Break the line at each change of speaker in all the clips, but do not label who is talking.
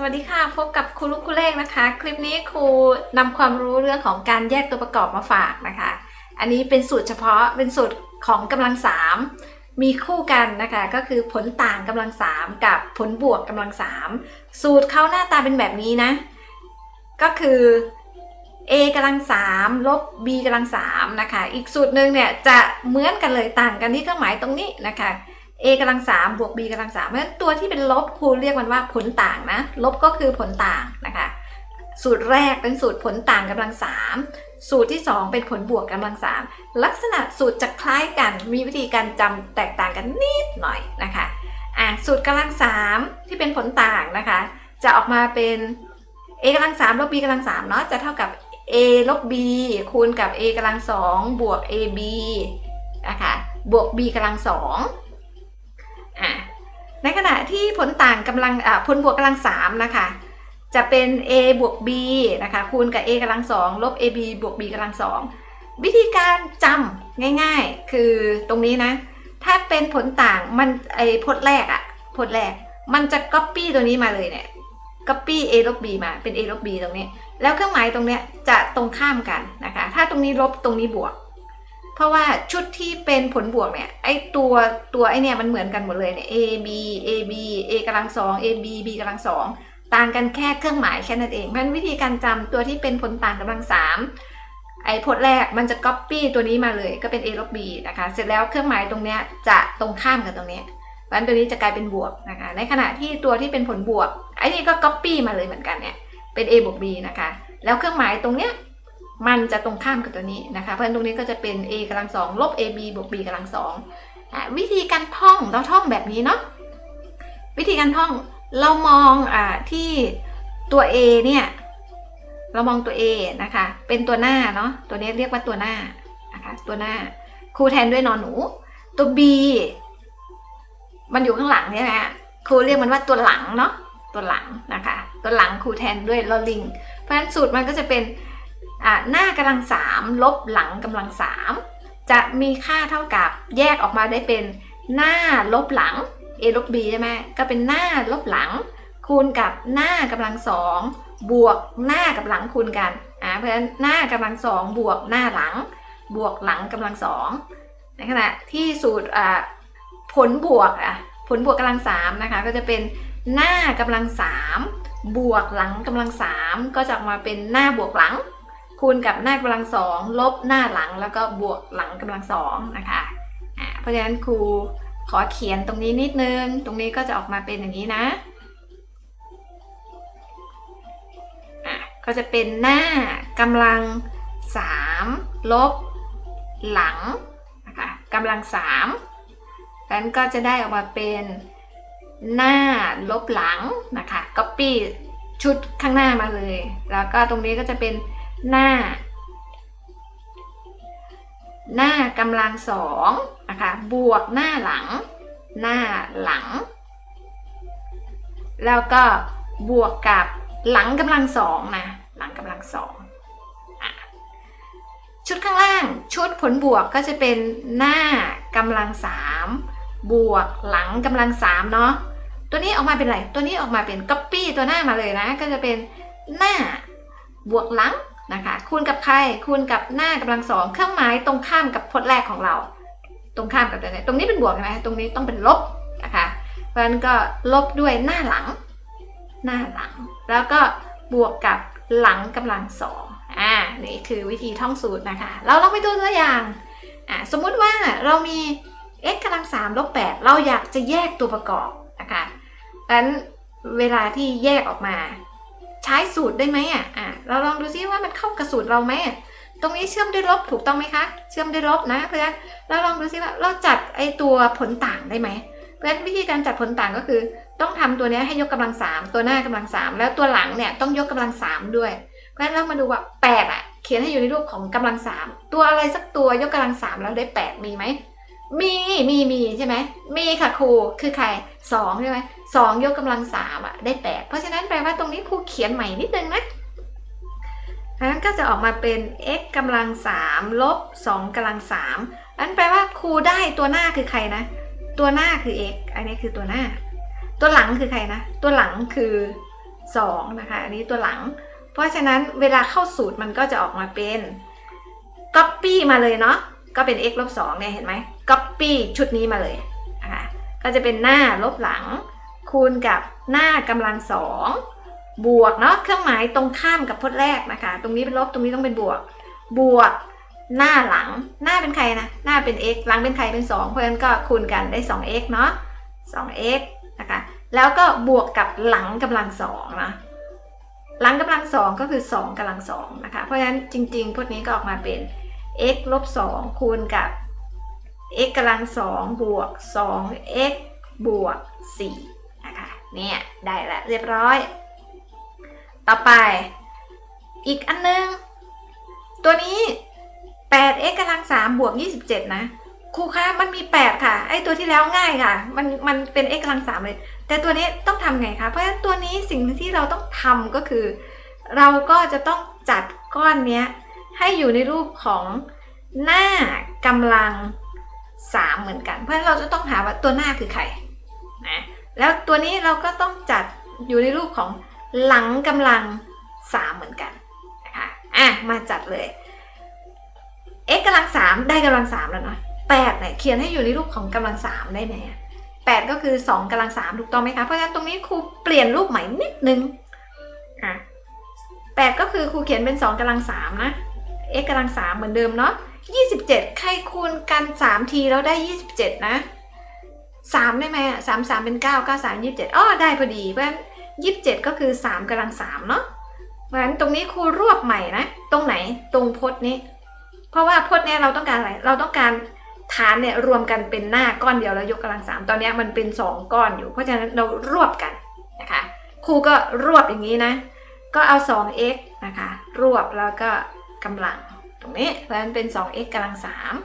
สวัสดีค่ะ พบกับครูลูกครูเลขนะคะ คลิปนี้ครูนำความรู้เรื่องของการแยกตัวประกอบมาฝากนะคะ อันนี้เป็นสูตรเฉพาะเป็นสูตรของกำลังสามมีคู่กันนะคะ ก็คือผลต่างกำลังสามกับผลบวกกำลังสามสูตรเขาหน้าตาเป็นแบบนี้นะ ก็คือ a กำลังสามลบ b กำลังสามนะคะ อีกสูตรหนึ่งเนี่ยจะเหมือนกันเลยต่างกันที่เครื่องหมายตรงนี้นะคะ a กำลังสามบวก b กำลังสามเพราะฉะนั้นตัวที่เป็นลบครูเรียกมันว่าผลต่างนะ ลบก็คือผลต่างนะคะ สูตรแรกเป็นสูตรผลต่างกำลังสามสูตรที่ 2 เป็นผลบวกกำลังสามลักษณะสูตรจะคล้ายกัน มีวิธีการจำแตกต่างกันนิดหน่อยนะคะอะสูตรกำลังสามที่เป็นผลต่างนะคะ จะออกมาเป็น a กำลังสามลบ b กำลังสามเนาะจะเท่ากับ a ลบ b คูณกับ a กำลังสองบวก ab นะคะบวก b กำลังสอง ในขณะที่ผลต่างกำลังผลบวกกำลังสามนะคะ จะเป็น a บวก b นะคะคูณกับ a กำลังสองลบ ab บวก b กำลังสองวิธีการจำง่ายๆ คือตรงนี้นะ ถ้าเป็นผลต่างมันไอพจน์แรกอะพจน์แรกมันจะ copy ตัวนี้มาเลยเนี่ย copy a ลบ b มาเป็น a ลบ b ตรงนี้ แล้วเครื่องหมายตรงเนี้ยจะตรงข้ามกันนะคะ ถ้าตรงนี้ลบตรงนี้บวก เพราะว่าชุดที่เป็นผลบวกเนี่ยไอตัวตัวไอเนี่ยมันเหมือนกันหมดเลยเนี่ย a b a b a กำลังสอง a b b กำลังสองต่างกันแค่เครื่องหมายแค่นั้นเองเพราะฉะนั้นวิธีการจำตัวที่เป็นผลต่างกำลังสามไอพจน์แรกมันจะ copy ตัวนี้มาเลยก็เป็น a ลบ b นะคะ เสร็จแล้วเครื่องหมายตรงเนี้ยจะตรงข้ามกับตรงเนี้ยเพราะฉะนั้นตัวนี้จะกลายเป็นบวกนะคะ ในขณะที่ตัวที่เป็นผลบวกไอ้นี่ก็ copy มาเลยเหมือนกันเนี่ย เป็น a บวก b นะคะ แล้วเครื่องหมายตรงเนี้ย มันจะตรงข้ามกับตัวนี้นะคะ เพราะฉะนั้นตรงนี้ก็จะเป็น a กำลังสองลบ ab บวก b กำลังสองวิธีการท่องเราท่องแบบนี้เนาะวิธีการท่องเรามองอ่าที่ตัว a เนี่ยเรามองตัว a นะคะ เป็นตัวหน้าเนาะตัวนี้เรียกว่าตัวหน้านะคะตัวหน้าครูแทนด้วยนอนหนู ตัว b มันอยู่ข้างหลังใช่ไหมครูเรียกมันว่าตัวหลังเนาะตัวหลังนะคะ ตัวหลังครูแทนด้วยลอลิง เพราะฉะนั้นสูตรมันก็จะเป็น หน้ากำลังสามลบหลังกำลังสามจะมีค่าเท่ากับแยกออกมาได้เป็นหน้าลบหลัง a ลบ b ใช่ไหมก็เป็นหน้าลบหลัง คูณกับหน้ากำลังสองบวกหน้ากับหลังคูณกันอ่าเพราะฉะนั้นหน้ากำลังสองบวกหน้าหลัง บวกหลังกำลังสองในขณะที่สูตรอ่าผลบวกอะผลบวกกำลังสามนะคะก็จะเป็นหน้ากำลังสามบวกหลังกำลังสามก็จะออกมาเป็นหน้าบวกหลัง คูณกับหน้ากำลังสองลบหน้าหลังแล้วก็บวกหลังกำลังสองนะคะอ่าเพราะฉะนั้นครูขอเขียนตรงนี้นิดนึง ตรงนี้ก็จะออกมาเป็นอย่างนี้นะะก็จะเป็นหน้ากำลังสามลบหลังนะคะกำลังสามนั้นก็จะได้ออกมาเป็นหน้าลบหลังนะคะ copy ชุดข้างหน้ามาเลย แล้วก็ตรงนี้ก็จะเป็น หน้า หน้ากำลังสองนะคะบวกหน้าหลัง หน้าหลัง แล้วก็บวกกับหลังกำลังสองนะหลังกำลังสองอชุดข้างล่างชุดผลบวกก็จะเป็นหน้ากำลังสามบวกหลังกำลังสามเนาะตัวนี้ออกมาเป็นอะไรตัวนี้ออกมาเป็นก๊อปปี้ตัวหน้ามาเลยนะ ก็จะเป็นหน้าบวกหลัง นะคะคูณกับใครคูณกับหน้ากำลังสองเครื่องหมายตรงข้ามกับพจน์แรกของเรา ตรงข้ามกับตัวนี้ตรงนี้เป็นบวกใช่ไหมตรงนี้ต้องเป็นลบนะคะเพราะฉะนั้นก็ลบด้วยหน้าหลัง หน้าหลัง แล้วก็บวกกับหลังกำลังสองอ่านี่คือวิธีท่องสูตรนะคะ เราลองไปดูตัวอย่างอ่าสมมุติว่าเรามี x กำลังสามลบแปดเราอยากจะแยกตัวประกอบนะคะดังนั้นเวลาที่แยกออกมา ช้สูตรได้ไหมอะอ่าเราลองดูซิว่ามันเข้ากับสูตรเราไหมอะตรงนี้เชื่อมด้วยลบถูกต้องไหมคะ เชื่อมด้วยลบนะเพราะฉะนั้นเราลองดูซิว่าเราจัดไอตัวผลต่างได้ไหมเพราะฉะนั้นวิธีการจัดผลต่างก็คือ ต้องทำตัวนี้ให้ยกกำลังสามตัวหน้ากำลังสามแล้วตัวหลังเนี่ยต้องยกกำลังสามด้วย เพราะฉะนั้นเรามาดูว่าแปดอะเขียนให้อยู่ในรูปของกำลังสามตัวอะไรสักตัวยกกำลังสามแล้วได้แปดมีไหม มีมีมีใช่ไหมมีค่ะครูคือใครสองใช่ไหมสองยกกำลังสามอะได้แปดเพราะฉะนั้นแปลว่าตรงนี้ครูเขียนใหม่นิดนึงนะเพราะฉะนั้นก็จะออกมาเป็น x กำลังสามลบสองกำลังสามอันแปลว่าครูได้ตัวหน้าคือใครนะ ตัวหน้าคือ x อันนี้คือตัวหน้า ตัวหลังคือใครนะ ตัวหลังคือ2นะคะ อันนี้ตัวหลัง เพราะฉะนั้นเวลาเข้าสูตรมันก็จะออกมาเป็น copy มาเลยเนาะก็เป็น x ลบ2เนี่ยเห็นไหม copy ชุดนี้มาเลยนะคะก็จะเป็นหน้าลบหลัง คูณกับหน้ากำลังสองบวกเนาะเครื่องหมายตรงข้ามกับพจน์แรกนะคะ ตรงนี้เป็นลบตรงนี้ต้องเป็นบวก บวกหน้าหลังหน้าเป็นใครนะหน้าเป็น x หลังเป็นใครเป็น 2 เพราะฉะนั้นก็คูณกันได้ 2x เนาะ 2x นะคะแล้วก็บวกกับหลังกำลังสองนะหลังกำลังสองก็คือ 2กำลังสองนะคะเพราะฉะนั้นจริงๆพวกนี้ก็ออกมาเป็น x ลบ2คูณกับ x กำลังสองบวก 2x บวก4นะคะเนี่ยได้แล้วเรียบร้อย ต่อไป อีกอันนึง ตัวนี้ 8x กำลัง3บวก27 นะครูคะมันมี 8 ค่ะ ไอตัวที่แล้วง่ายค่ะ มันมันเป็น x กำลัง3เลย แต่ตัวนี้ต้องทำไงคะ เพราะฉะนั้นตัวนี้สิ่งที่เราต้องทำก็คือ เราก็จะต้องจัดก้อนเนี้ยให้อยู่ในรูปของหน้ากำลัง 3 เหมือนกัน เพราะฉะนั้นเราจะต้องหาว่าตัวหน้าคือใครนะแล้วตัวนี้เราก็ต้องจัดอยู่ในรูปของหลังกำลัง 3 เหมือนกันนะคะอะมาจัดเลย x กำลัง 3 ได้กำลัง 3 แล้วเนาะ8เนี่ยเขียนให้อยู่ในรูปของกำลัง 3 ได้ไหม8ก็คือ 2กำลัง 3 ถูกต้องไหมคะ เพราะฉะนั้นตรงนี้ครูเปลี่ยนรูปใหม่นิดนึงอะ8ก็คือครูเขียนเป็น 2กำลัง3นะ x กำลัง3เหมือนเดิมเนาะ 27 ใครคูณกัน 3 ทีแล้วได้ 27 นะ 3 ได้ไหมอะ3 3 เป็น 9 9 3 27อ้อได้พอดี เพราะฉะนั้น27 ก็คือ 3กำลัง 3 เนาะเพราะฉะนั้นตรงนี้ครูรวบใหม่นะ ตรงไหนตรงพจน์นี้ เพราะว่าพจน์เนี้ยเราต้องการอะไร เราต้องการฐานเนี่ยรวมกันเป็นหน้าก้อนเดียวแล้วยกกำลังสามตอนนี้มันเป็น 2 ก้อนอยู่ เพราะฉะนั้นเรารวบกันนะคะครูก็รวบอย่างนี้นะ ก็เอา 2x นะคะ รวบแล้วก็กำลัง รงนี้ เพราะฉะนั้นเป็น 2x กำลัง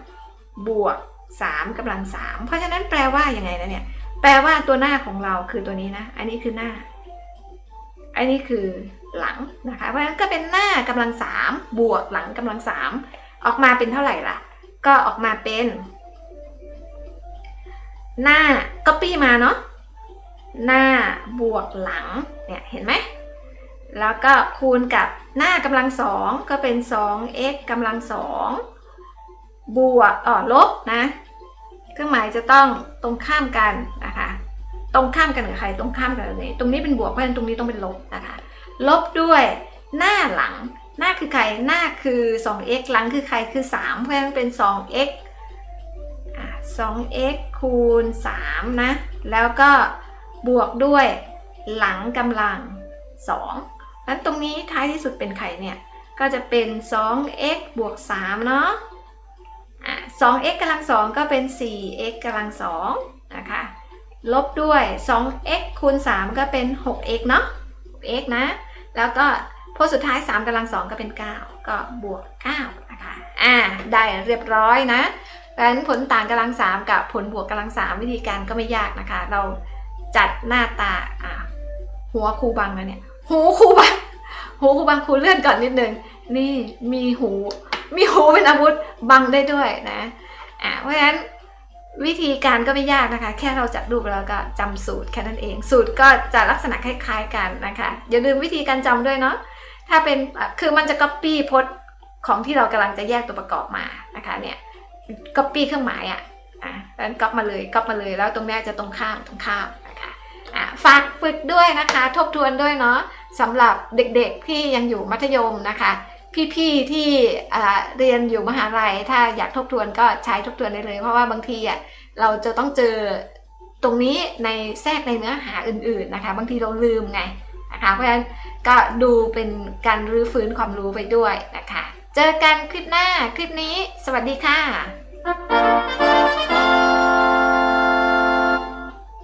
3บวก 3กำลัง 3 เพราะฉะนั้นแปลว่ายังไงนะเนี่ย แปลว่าตัวหน้าของเราคือตัวนี้นะ อันนี้คือหน้า อันนี้คือหลังนะคะ เพราะฉะนั้นก็เป็นหน้ากำลัง 3 บวกหลังกำลัง 3 ออกมาเป็นเท่าไหร่ล่ะ ก็ออกมาเป็น หน้า copy มาเนาะหน้าบวกหลังเนี่ยเห็นไหม แล้วก็คูณกับหน้ากำลังสองก็เป็น 2x กำลังสองบวกอ๋อลบนะเครื่องหมายจะต้องตรงข้ามกันนะคะ ตรงข้ามกันกับใครตรงข้ามกันกับนี้ตรงนี้เป็นบวกเพราะฉะนั้นตรงนี้ต้องเป็นลบนะคะ ลบด้วยหน้าหลัง หน้าคือใครหน้าคือ 2x หลังคือใครคือ 3 เพราะฉะนั้นเป็น 2x อ 2x คูณ 3 นะ แล้วก็บวกด้วยหลังกำลัง 2 แล้วตรงนี้ท้ายที่สุดเป็นใครเนี่ย ก็จะเป็น 2x บวก3เนาะอะ 2x กำลัง2ก็เป็น 4x กำลัง2นะคะ ลบด้วย 2x คูณ 3 ก็เป็น 6x เนาะ 6x นะ แล้วก็พจน์สุดท้าย 3กำลัง2ก็เป็น 9 ก็บวก9นะคะ อ่า ได้เรียบร้อยนะดังนั้นผลต่างกำลัง 3 กับผลบวกกำลัง 3 วิธีการก็ไม่ยากนะคะ เราจัดหน้าตาหัวคูบังนะเนี่ย หูครูบังหูครูบังครูเลื่อนก่อนนิดนึงนี่มีหู มีหูเป็นอาวุธบังได้ด้วยนะอ่าเพราะฉะนั้นวิธีการก็ไม่ยากนะคะ แค่เราจัดรูปแล้วก็จำสูตรแค่นั้นเอง สูตรก็จะลักษณะคล้าย ๆ กันนะคะอย่าลืมวิธีการจำด้วยเนาะถ้าเป็นคือมันจะ copy พจน์ของที่เรากำลังจะแยกตัวประกอบมานะคะเนี่ย copy เครื่องหมายอะอะแล้วก๊อปมาเลยก๊อปมาเลยแล้วตรงนี้จะตรงข้ามตรงข้าม อะฝากฝึกด้วยนะคะ ทบทวนด้วยเนาะสำหรับเด็กๆที่ยังอยู่มัธยมนะคะ พี่ๆที่เรียนอยู่มหาลัย ถ้าอยากทบทวนก็ใช้ทบทวนได้เลย เพราะว่าบางทีอะเราจะต้องเจอตรงนี้ในแทรกในเนื้อหาอื่น ๆนะคะ บางทีเราลืมไงนะคะ เพราะฉะนั้นก็ดูเป็นการรื้อฟื้นความรู้ไปด้วยนะคะ เจอกันคลิปหน้าคลิปนี้ สวัสดีค่ะ